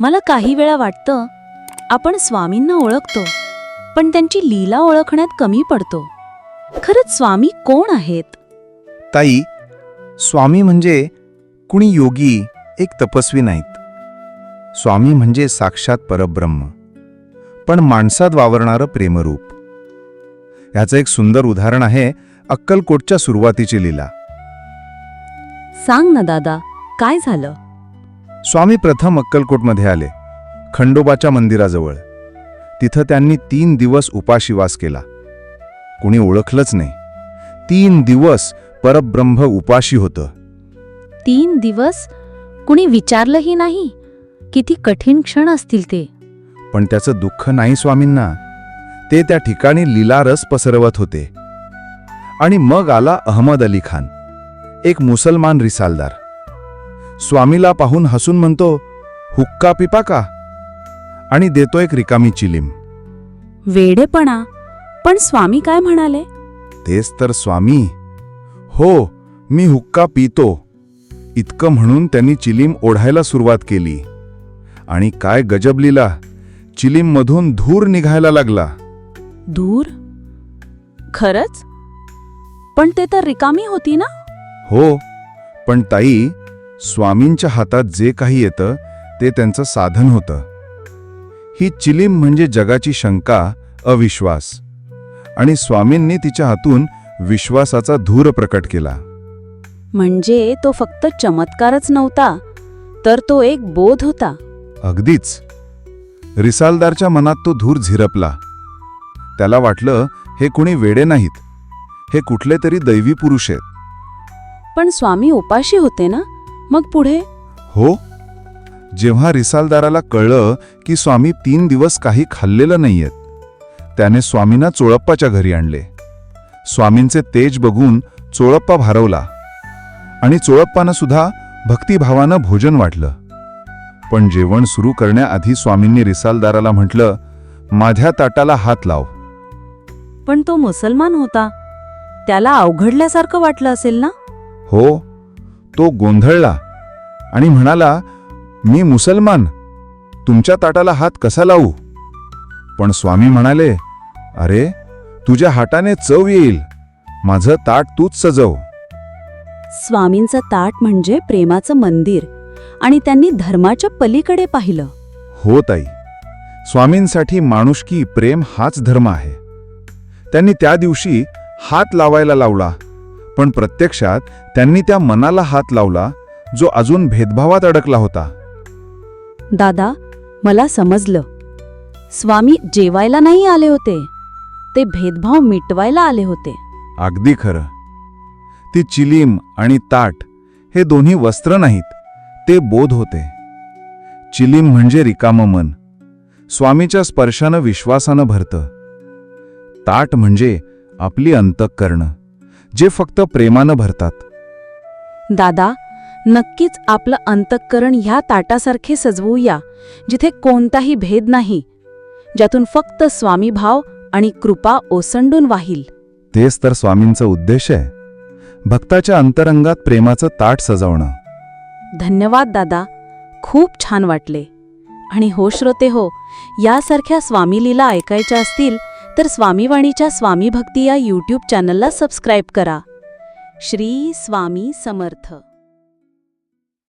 मला काही वेळा वाटतं आपण स्वामींना ओळखतो पण त्यांची लीला ओळखण्यात कमी पडतो. खरंच स्वामी कोण आहेत? ताई स्वामी म्हणजे कुणी योगी एक तपस्वी नाहीत. स्वामी म्हणजे साक्षात परब्रह्म पण माणसात वावरणारं प्रेमरूप. ह्याचं एक सुंदर उदाहरण आहे अक्कलकोटच्या सुरुवातीची लीला. सांग ना दादा काय झालं? स्वामी प्रथम अक्कलकोटमध्ये आले खंडोबाच्या मंदिराजवळ. तिथं त्यांनी तीन दिवस उपाशिवास केला. कुणी ओळखलंच नाही. तीन दिवस परब्रह्म उपाशी होतं. तीन दिवस? कुणी विचारलंही नाही? किती कठीण क्षण असतील ते. पण त्याचं दुःख नाही स्वामींना. ते त्या ठिकाणी लीलारस पसरवत होते. आणि मग आला अहमद अली खान एक मुसलमान रिसालदार. स्वामीला पाहून हसून म्हणतो हुक्का पिपा का? आणि देतो एक रिकामी चिलीम. वेडेपणा. पण स्वामी काय म्हणाले? तेच तर स्वामी. हो मी हुक्का पितो. इतकं म्हणून त्यांनी चिलीम ओढायला सुरुवात केली. आणि काय गजबलीला चिलीममधून धूर निघायला लागला. दूर खरंच? पण ते तर रिकामी होती ना? हो पण ताई स्वामींच्या हातात जे काही येतं ते त्यांचं साधन होतं. ही चिलीम म्हणजे जगाची शंका अविश्वास. आणि स्वामींनी तिच्या हातून विश्वासाचा धूर प्रकट केला. म्हणजे तो फक्त चमत्कारच नव्हता तर तो एक बोध होता. अगदीच. रिसालदारच्या मनात तो धूर झिरपला. त्याला वाटलं हे कुणी वेडे नाहीत. हे कुठले तरी दैवी पुरुष आहेत. पण स्वामी उपाशी होते ना? मग पुढे? हो. जेव्हा रिसालदाराला कळलं की स्वामी तीन दिवस काही खाल्लेलं नाहीयेत त्याने स्वामींना चोळप्पाच्या घरी आणले. स्वामींचे तेज बघून चोळप्पा भारवला आणि चोळप्पानं सुद्धा भक्तिभावानं भोजन वाटलं. पण जेवण सुरू करण्याआधी स्वामींनी रिसालदाराला म्हटलं माझ्या ताटाला हात लाव. पण तो मुसलमान होता. त्याला अवघडल्यासारखं वाटलं असेल ना? हो. तो गोंधळला आणि म्हणाला मी मुसलमान तुमच्या ताटाला हात कसा लावू? पण स्वामी म्हणाले अरे तुझ्या हाताने चव येईल माझं ताट तूच सजव. स्वामींचं ताट म्हणजे प्रेमाचं मंदिर आणि त्यांनी धर्माच्या पलीकडे पाहिलं. हो ताई. स्वामींसाठी माणुष्की प्रेम हाच धर्म आहे. त्यांनी त्या दिवशी हात लावायला लावला. पण प्रत्यक्षात त्यांनी त्या मनाला हात लावला जो अजून भेदभावात अडकला होता. दादा मला समजलं. स्वामी जेवायला नाही आले होते. ते भेदभाव मिटवायला आले होते. अगदी खरं. ती चिलीम आणि ताट हे दोन्ही वस्त्र नाहीत ते बोध होते. चिलीम म्हणजे रिकामं मन. स्वामीच्या स्पर्शानं विश्वासानं भरतं. ताट म्हणजे आपली अंतःकरणं. जे फक्त प्रेमानं भरतात. दादा नक्कीच आपलं अंतःकरण ह्या ताटासारखे सजवूया जिथे कोणताही भेद नाही ज्यातून फक्त स्वामीभाव आणि कृपा ओसंडून वाहील. तेच तर स्वामींचं उद्देश आहे. भक्ताच्या अंतरंगात प्रेमाचं ताट सजवणं. धन्यवाद दादा खूप छान वाटले. आणि हो श्रोते हो यासारख्या स्वामीलीला ऐकायच्या असतील तर स्वामीवाणीच्या स्वामी भक्ती या यूट्यूब चॅनलला सबस्क्राईब करा. श्री स्वामी समर्थ.